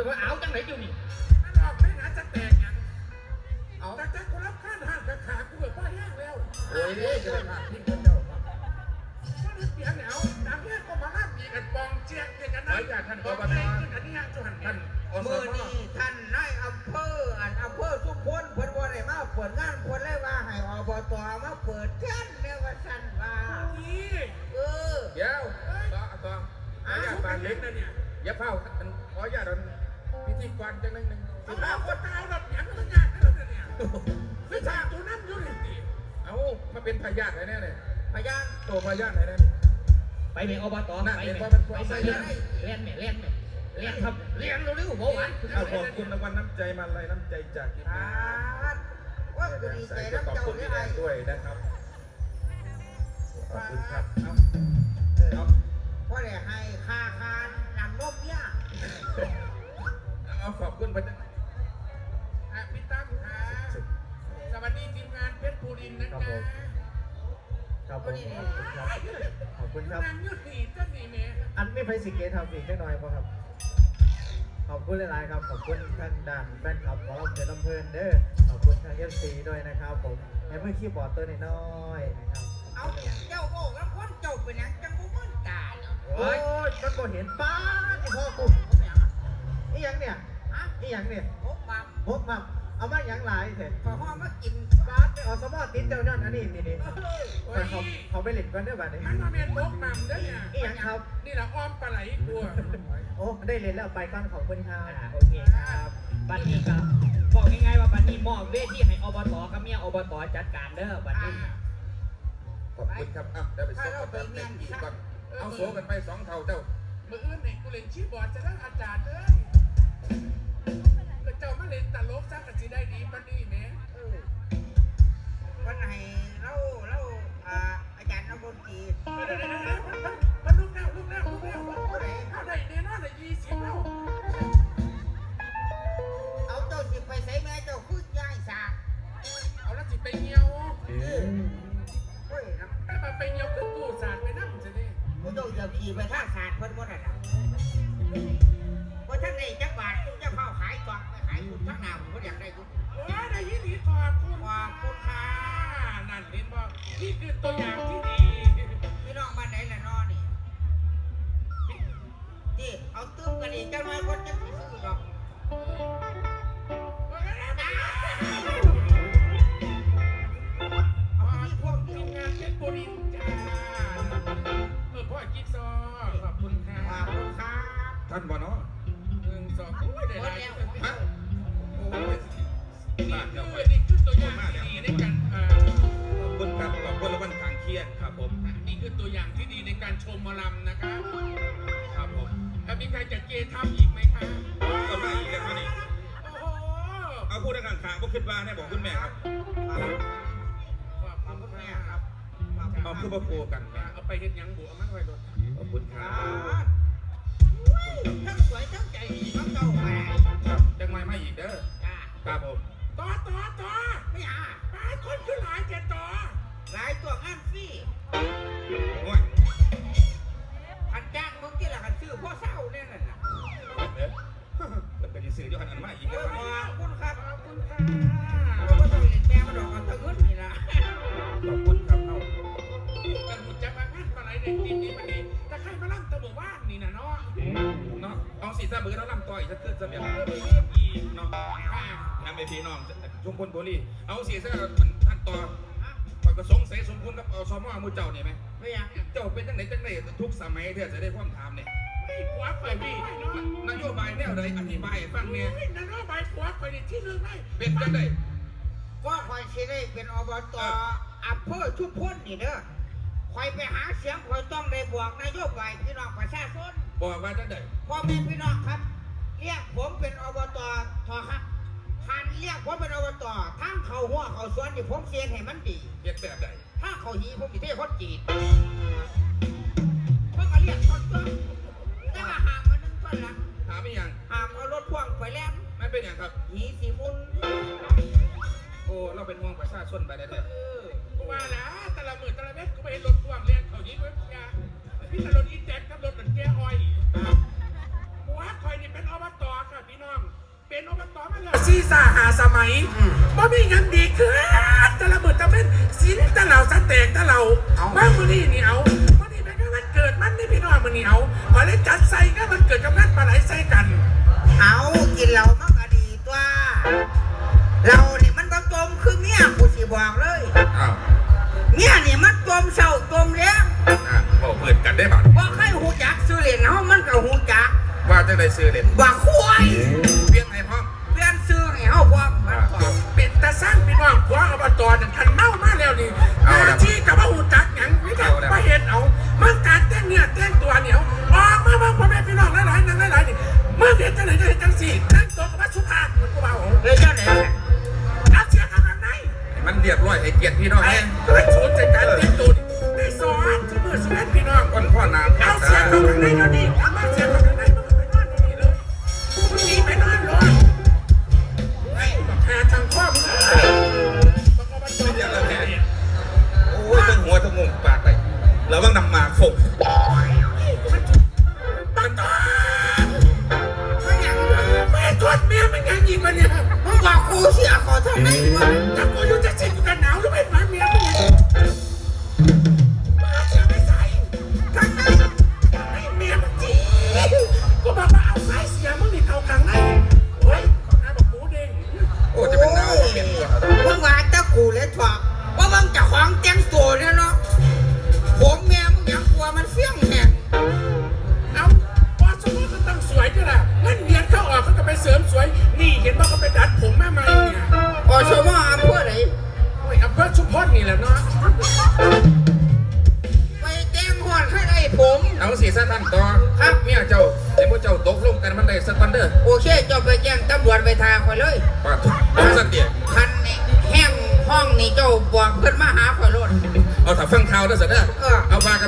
จะว่าเอาจังไหนอยู่นี่มันออกไม่หาจะแตกยังเอาแต่จะกูรับข้านห้างกับขากูแบบว่าแห้งแล้ว โอ้ยเด้จะได้ผ่านที่เจ้าก็ พิธีกรจังนึงนึงสุดท้ายคนตายแบบอย่างมันยากนะเนี่ยคือชาตัวนั้นอยู่นี่สิเอามาเป็นพยานไหนแน่เลยพยานตัวพยานไหนแน่ไปไหมอบตนั่นไปเห็นไหมว่ามันไปความไหมใส่เลี้ยนเลี้ยนไหมเลี้ยนไหมเลี้ยนครับเลี้ยนเร็วๆบอกว่าเอาขอบคุณรางวัลน้ำใจมาลัยน้ำใจจากทีมอ่างานว่ากูดีใจขน้ำอบเจ้าคุณเนี่พี่ยแดไอ้งด้วยนะครับขอบคุณครับเอาเออเอาเพราะได้ให้ค่าคานนำนมเนี่ย เอาขอบคุณไปจังอะพี่ตั้มค่ะสวัสดีทีมงานเพชรภูรินนะจ๊ะครับผมขอบคุณครับ ขอบคุณครับ นางยุติเจ้าหนีเมย์อันไม่ไฟสิเกตทำอีกแค่น้อยป่ะครับ ขอบคุณหลายๆครับ ขอบคุณท่านด่านแฟนคลับของเราเพลินลำเพลินเด้อ ขอบคุณทางเอฟซีด้วยนะครับผมแอมเพื่อคีย์บอร์ดตัวน้อยๆนะครับเอาเจ้าโอ้แล้วคนเจ้าเป็นหยังจังบ่มึนตาเนาะโอ้ยมันบ่เห็นป้าดนี่พ่อกูอีหยังเนี่ย ฮะอีหยังเนี่ยโอ้บังพกมาเอามาหยังหลายเถอะขอห้อมากินป้าดไปเอาสมอติดเจ้านั่นอันนี้นี่นี่โอ้ไปยเขาเขาไปเล่นกันเด้อบัดนี้มันมาเมนบกนำเด้อเนี่ยอีหยังครับ นี่แหละอ้อมปลาไหลกลัวโอ้ได้เล่นแล้วไปก่อนขอบคุณครับอ่าโอเคครับบัดนี้ครับบอกง่ายๆว่าบัดนี้มอบเวทีให้อบตกับเมียอบตจัดการเด้อบัดนี้ขอบคุณครับอะเดี๋ยวไปส่งกับเต็มที่ก่อนเอาโซ่กันไปสองเท่าเจ้ามืออื่นนี่กูเล่นชีบอร์ดจะได้อาจารย์เด้อ แล้วเจ้ามาเล่นตลกซักกะสิได้ดีปานนี้แหม เออวันไหนเรา ต่อต่อต่อไม่อะหลายคนคือหลายเจ็ดต่อหลายตัวงานฟรีโอ้ยพันจ้างมึงที่ละกันซื้อพ่อเศร้าเนี่ยน่ะนะเด้อมันเป็นสื่อที่หันมาอีกโอ้แล้ยวขอบคุณครับขอบคุณค่ะเพรา ใครมาล่ำตะหมู่บ้านนี่นะเนาะเนาะเอาสีซาเบือแล้วลำต่อยจะขึ้นจะเบียเออไปเรื่องอีกเนาะค่ะนำไปพี่น้องชุมพลบุรีเอาสีซะมันท่านต่อคอยก็สงสัยสมคุณกับอสมอมือเจ้าเนี่ยไหมไม่อยากเจ้าเป็นจังไหนจังไหนทุกสมัยเธอจะได้ความถามเนี่ยไม่ผัวคอยพี่เนาะนโยบายแนวใดอธิบายให้ฟังเนี่ยไม่นะเนาะใบผัวคอยนี่ที่ลืมได้เป็นจังไดก็คอยสิได้เป็นอบตอำเภอชุมพลนี่เด้อ คอยไปหาเสียงคอยต้องได้บอกนายกไปพี่น้องประชาชนบอกว่าจังไดพ่อแม่พี่น้องครับเรียกผมเป็นอบตทอครับท่านเรียกผมเป็นอบตทั้งเขาหัวเขาสวนที่ผมเสียนให้มันดีเฮ็ดแบบใดถ้าเขาหีผมสิเทคนจีนเพิ่งก็เรียกคนตัวแต่ว่าหามมาหนึ่งต้นละถามอีหยังหามเอารถพ่วงไปแล้วไม่เป็นอย่างครับหีสีมุนโอ้เราเป็นห่วงประชาชนไปได้เด้อเออกู ว่านะแต่ละหมื่นแต่ละเม็ดกูไปเห็นรถพ่วงเรียนเขายิงไว้ยาพี่ตะรถอีแจ็คกับรถตันแก้อ้อยผัวคอยนี่เป็นอบตค่ะพี่มัยบ่มีหยังดีขึ้นแต่ละมือตะเป็นสินตะเหล่าสะแตกตะเหล่าว่ามือนี่นี่เอามือนี่เป็นก็มันเกิดมันนี่พี่น้องมือนี่เอาขอเลยจัดใส่ก็มันเกิดกับนั่นปลาไหลใส่กัน เอากินเหล้ามันก็ดีตัวเรานี่มันต้องจมคือเมียกูสิบอกเลยอ้าว เมียนี่มันจมเศร้าจมแล้งอะบอกเปิดกันได้บัดบ่ใครหูจักซื้อเหรียญเฮามันก็หูจักว่าจะได้ซื้อเด่นว่าควายเพียงไอ้พ่อมเปลี่ยนซื้อให้เฮาพร้อมมันพร้อมเป็นตาสร้างพี่น้องผัวอบตนั่นทันเมามาแล้วนี่หน้าที่กับว่าหูจักหยังไม่ได้มาเห็นเอามันการแต่งเนื้อแต่งตัวเหนียวออกมาบ้างพ่อแม่พี่น้องหลายๆนั่งหลายๆนี่เมื่อเห็นจังไหนก็เห็นจังสี่แต่งตัวกับว่าสุภาพมันกูเบาเฮ้ยเจ้าไหนน่ะเอาเสียข้างในให้มันเรียบร้อยให้เกียรติพี่น้องไอ้แน่ด้ ฟังข่าวแล้วสิเด้อเออเอาว่ากัน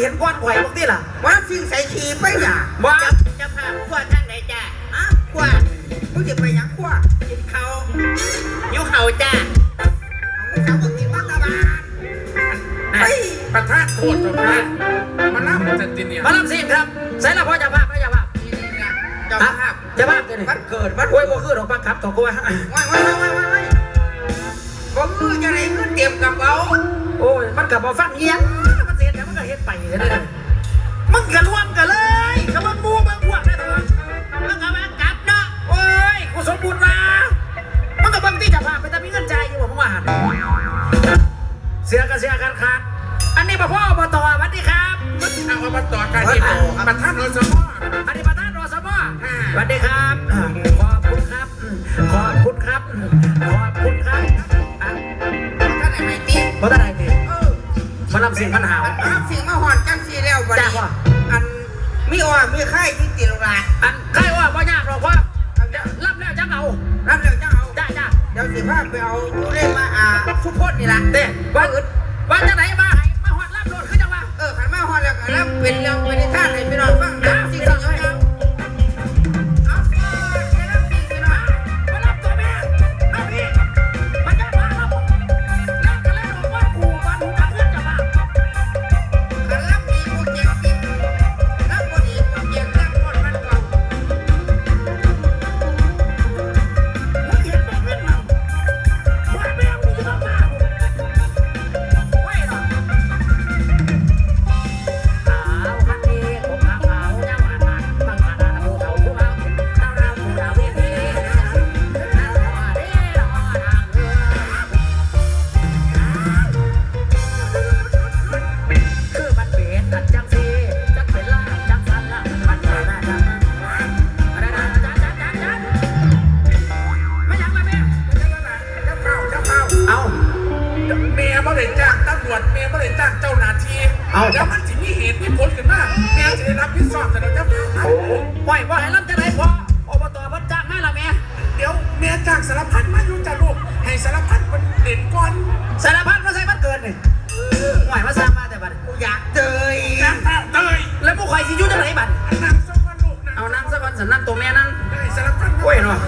เห็นก้อนข่อยพวกนี้ล่ะมาลำซิงใส่ขี้ไปอย่าว่าจะพาขวดทางไหนจ้ะอะขวดมึงจะไปหยังขวดกินเขาอยู่เขาจ้ะเอามึงเขาก็กินมัตตาบานไปประทานโทษตัวนะมาล่ำจะตินเนี่ยมารับสิ่งครับใส่ละพ่อเจ้าภาพไม่เจ้าภาพเจ้าภาพเจ้าภาพตัวนี้มันเกิดมันโอ้ยบ่คือดอกปักครับตัวกูว่าว้ายว้ายว้ายว้ายว้ายผมมือจะไหนมือเตรียมกับเอาโอ้ยมันกับบ่ฟังเงี้ย ไปเลย มึงจะร่วมกันเลยขบวงมูมึงพวกได้ทั้งนั้นมึงกัมันกับเนาะเอ้ยกูสมบูรณ์นะมันก็บางที่จะพาไปแต่มีเงินใจอยู่ผมว่าหันเสียกันเสียกันขาดอันนี้พ่ออบตสวัสดีครับ เอามาตการที่โตประธานรสม มีอ้อมีไข่ที่ติลงละอันใครว่าว่ายากหรอกว่ารับแล้วจังเอารับเดี๋ยวจะเอาจ้าจ้าเดี๋ยวสิพาไปเอาดูเล่มาอ่าสุพจน์นี่ละเด้ เอาแล้วมันสิมีเหตุมีผลขึ้นมาเมียจะได้รับผิดชอบแต่เราจะเฝ้าปล่อยปล่อยให้รับจะได้พออบตเพิ่นจ้างมาละแม่เดี๋ยวเมียจ้างสารพัดมาอยู่จ้าลูกให้สารพัดมันเด่นก่อนสารพัดมาใส่มันเกินนี่ห่วยมาสร้างมาแต่บัดกูอยากเจยจ้างเฝ้าเตยแล้วผู้ข่อยสิอยู่จังไหนบัดนั่งสักวันลูกนะเอานั่งสักวันสันนั่งตัวแม่นั่งให้สารพัดโอ้ยเนาะ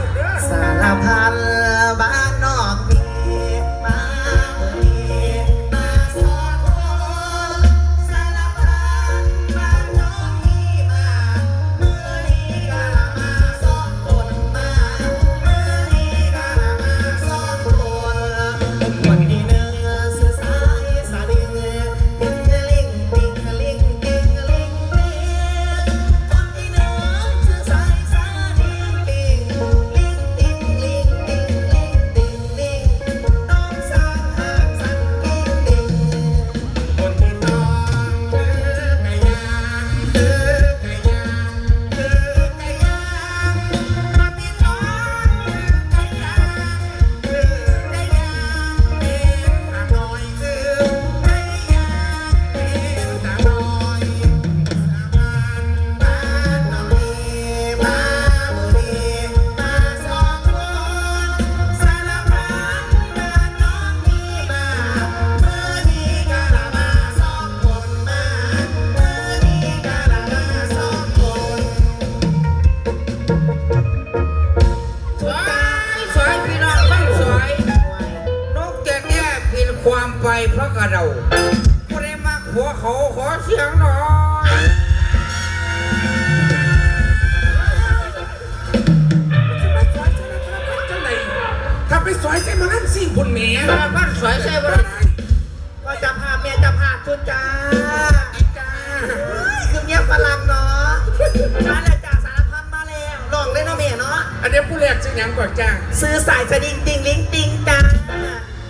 ยังก่อนจ้าซื้อสายสดิงติงลิงติงจ้า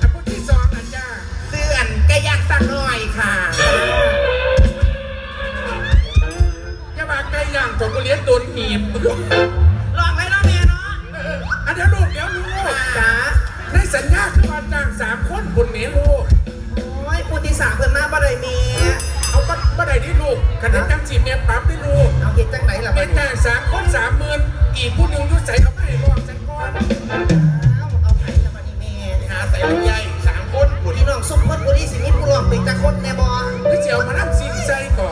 อันผู้ที่สองอันจ้าซื้ออันไก่ย่างสักหน่อยค่ะจะมาใกล้ย่างผมก็เลี้ยงโดนหีบลองเลยเนาะเมียเนาะอันเดี๋ยวลูกเดี๋ยวลูกจ้าในสัญญาคือว่าจ้างสามคนคนเมียลูกโอ้ยผู้ที่สามเพิ่นมาบ่ได้เมียเอาบับัได้ที่ลูกคะแนนจังสีเมียปั๊บได้ลูกเอาเห็ดจังไหนล่ะเป็บันดนี้จ้างสามคนสามหมื่นอีกผู้หนึ่งยุ่ใส่เอาไปให้บอกฉันก่อนเอาเอาไผล่ะบัดนี้เมียหาใส่ลำไยสามคนผู้ที่น้องสุขคนผู้ที่สิมีผู้รวมเป็นจักคนแน่บ่ที่เจียวมานั่งซีใจก่อน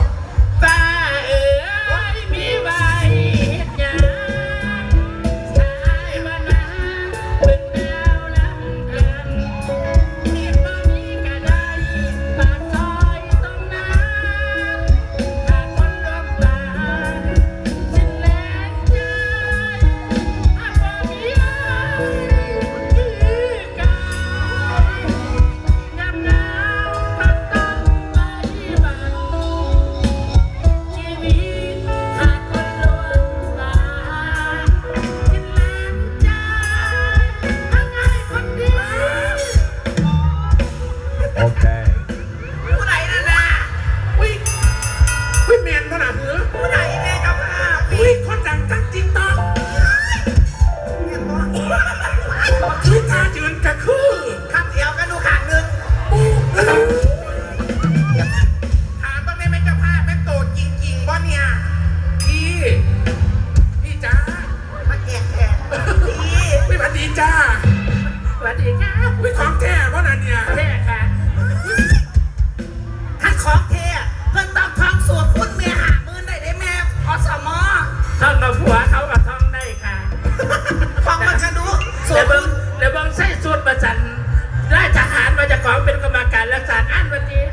ของเป็นกรรมการรักษาอันวันนี้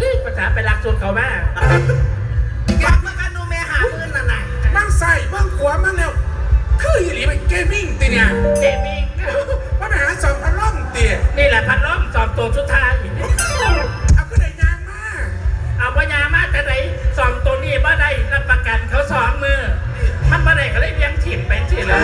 นี่ภาษาเป็นหลักสูตรเขาแม่แกมากันดูเมหามือนั่นไหนมั่งใส่มั่งขวามั่งแล้วคืออีหลีเป็นเกมมิ่งตีเนี่ยเกมมิ่งว่าไปหาสองพันล้อมตีนี่แหละพันล้อมสองตัวสุดท้ายเอาขึ้นไหนยางมาเอาไปยางมาแต่ไหนสองตัวนี้บ่ได้รับประกันเขาสองมือมันบ่ได้ก็เลยเลี้ยงถิ่นไปสิเลย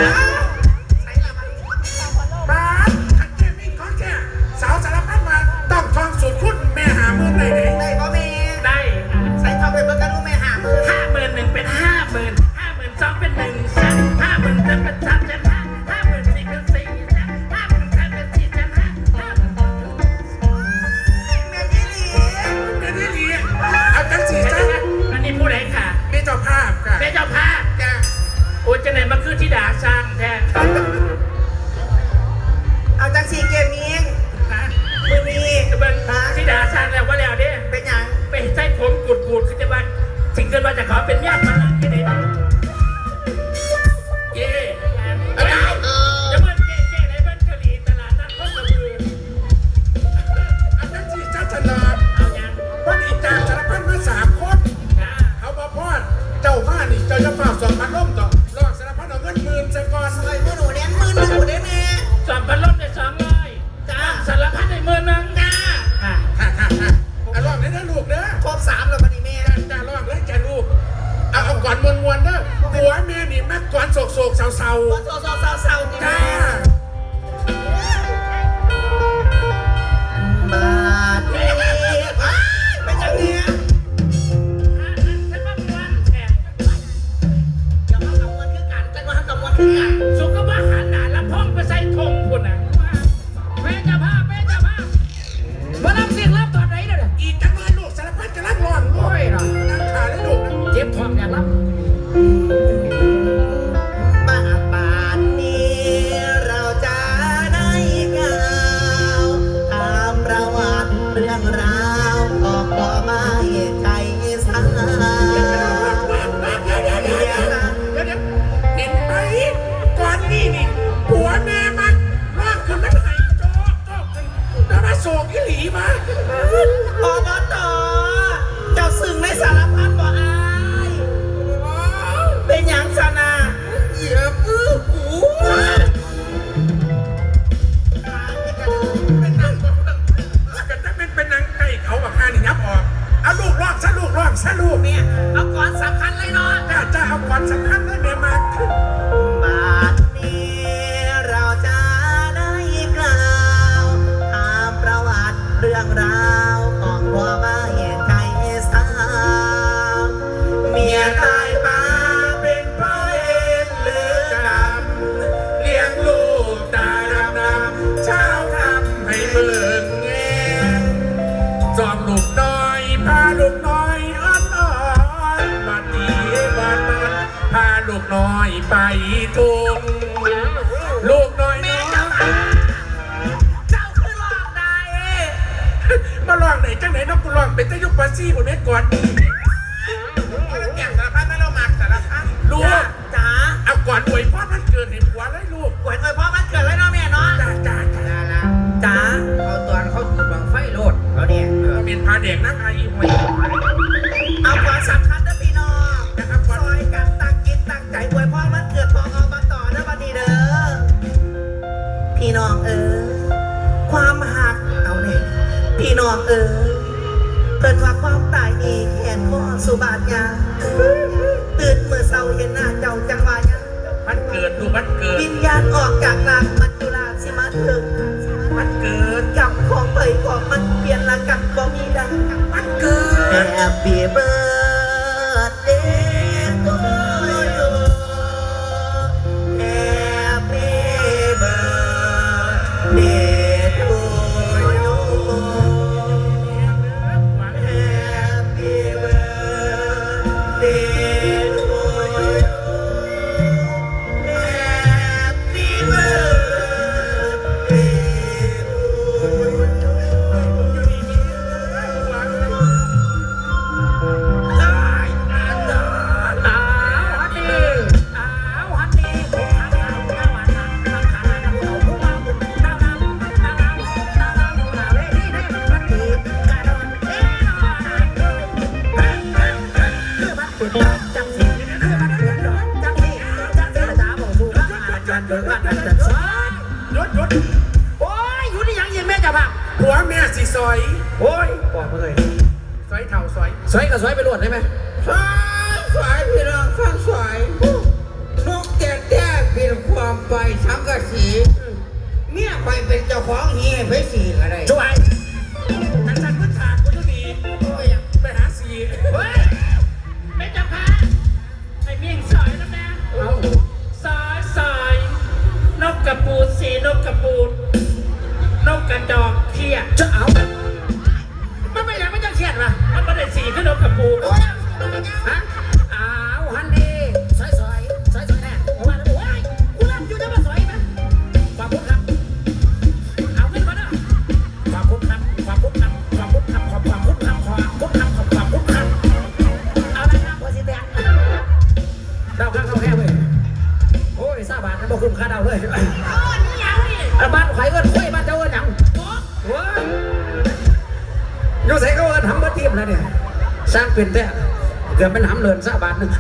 sal. Só, só, só, sal, กงลูกน้อยน้อยเจ้าคือหลอกได้มาหลอกไหนจังไหนน้องกูหลอกเป็นตะยุกปาซี่คนนี้ก่อนอย่างสารพัดนั่นเรามักสารพัดลูกจ๋าเอาก่อนอวยพ่อมันเกิดเห็นหัวเลยลูกอวยอวยพ่อมันเกิดเลยน้องแม่เนาะจ๋าจ๋าจ๋าจ๋าเอาตอนเขาถือบังไฟโลดเอาเนี่ยเป็นพาเด็กนักไอ้หวย บาทยาตื่นเมื่อเศร้าเห็นหน้าเจ้าจังวายังมันเกิดดูมันเกิด วิญญาณออกจากนางมันจุราชสิมาถึงมันเกิดกับของเผยของมันเปลี่ยนละกับบ่มีดังมันเกิด Happy birthday สวยกับสวยไปรวดได้ไหมสวยสวยพี่น้องฟังสวยนกแก่แก่เป็นความไปช้ำกระสีเมียไปเป็นเจ้าของเฮียไปสีอะไรช่วยนันสันพุทธาคุณยุดีไปหาสีเฮ้ยไม่จะพาไอ้เมียงสอยแล้วนะอยสอยนกกระปูดสีนกกระปูดนกกระดอกเขี้ยจะเอา เป็นแต่เกือบเป็นหำเลินซะบาทหนึ่ง